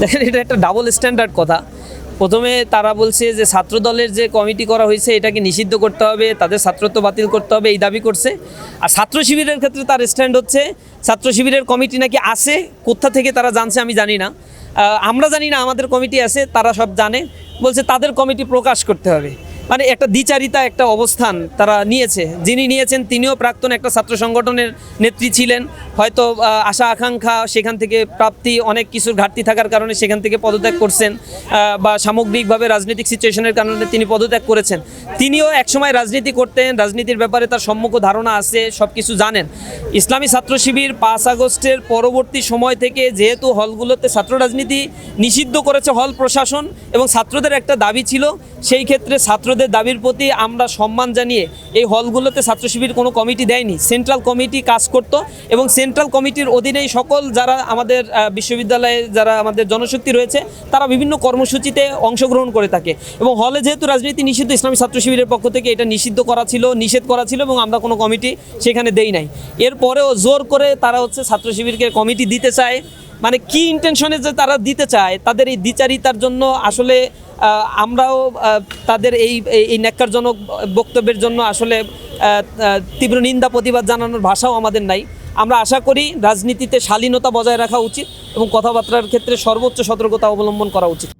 দেখেন, এটা একটা ডাবল স্ট্যান্ডার্ড কথা। প্রথমে তারা বলছে যে ছাত্র দলের যে কমিটি করা হয়েছে, এটাকে নিষিদ্ধ করতে হবে, তাদের ছাত্রত্ব বাতিল করতে হবে, এই দাবি করছে। আর ছাত্র শিবিরের ক্ষেত্রে তার স্ট্যান্ড হচ্ছে, ছাত্র শিবিরের কমিটি নাকি আসে কোথা থেকে তারা জানছে আমি জানি না। আমরা জানি না, আমাদের কমিটি আছে, তারা সব জানে। বলছে তাদের কমিটি প্রকাশ করতে হবে। মানে একটা দ্বিচারিতা, একটা অবস্থান তারা নিয়েছে। যিনি নিয়েছেন তিনিও প্রাক্তন একটা ছাত্র সংগঠনের নেত্রী ছিলেন। হয়তো আশা, আকাঙ্ক্ষা, সেখান থেকে প্রাপ্তি, অনেক কিছুর ঘাটতি থাকার কারণে সেখান থেকে পদত্যাগ করছেন বা সামগ্রিকভাবে রাজনৈতিক সিচুয়েশনের কারণে তিনি পদত্যাগ করেছেন। তিনিও একসময় রাজনীতি করতেন, রাজনীতির ব্যাপারে তার সম্মুখ ধারণা আছে সব কিছু জানেন। ইসলামী ছাত্র শিবির পাঁচ আগস্টের পরবর্তী সময় থেকে যেহেতু হলগুলোতে ছাত্র রাজনীতি নিষিদ্ধ করেছে হল প্রশাসন এবং ছাত্রদের একটা দাবি ছিল সেই ক্ষেত্রে ছাত্রদের দাবির প্রতি আমরা সম্মান জানিয়ে এই হলগুলোতে ছাত্র শিবির কোনো কমিটি দেয়নি। সেন্ট্রাল কমিটি কাজ করত এবং সেন্ট্রাল কমিটির অধীনেই সকল যারা আমাদের বিশ্ববিদ্যালয়ে যারা আমাদের জনশক্তি রয়েছে, তারা বিভিন্ন কর্মসূচিতে অংশগ্রহণ করে থাকে। এবং হলে যেহেতু রাজনীতি নিষিদ্ধ, ইসলামী ছাত্র শিবিরের পক্ষ থেকে এটা নিষিদ্ধ করা ছিল, নিষেধ করা ছিল এবং আমরা কোনো কমিটি সেখানে দেই নাই। এরপরেও জোর করে তারা হচ্ছে ছাত্র শিবিরকে কমিটি দিতে চায়। মানে কি ইন্টেনশনে যে তারা দিতে চায়, তাদের এই দ্বিচারিতার জন্য আসলে আমরাও তাদের এই, এই- ন্যাক্কারজনক বক্তব্যের জন্য আসলে তীব্র নিন্দা, প্রতিবাদ জানানোর ভাষাও আমাদের নাই। আমরা আশা করি রাজনীতিতে শালীনতা বজায় রাখা উচিত এবং কথাবার্তার ক্ষেত্রে সর্বোচ্চ সতর্কতা অবলম্বন করা উচিত।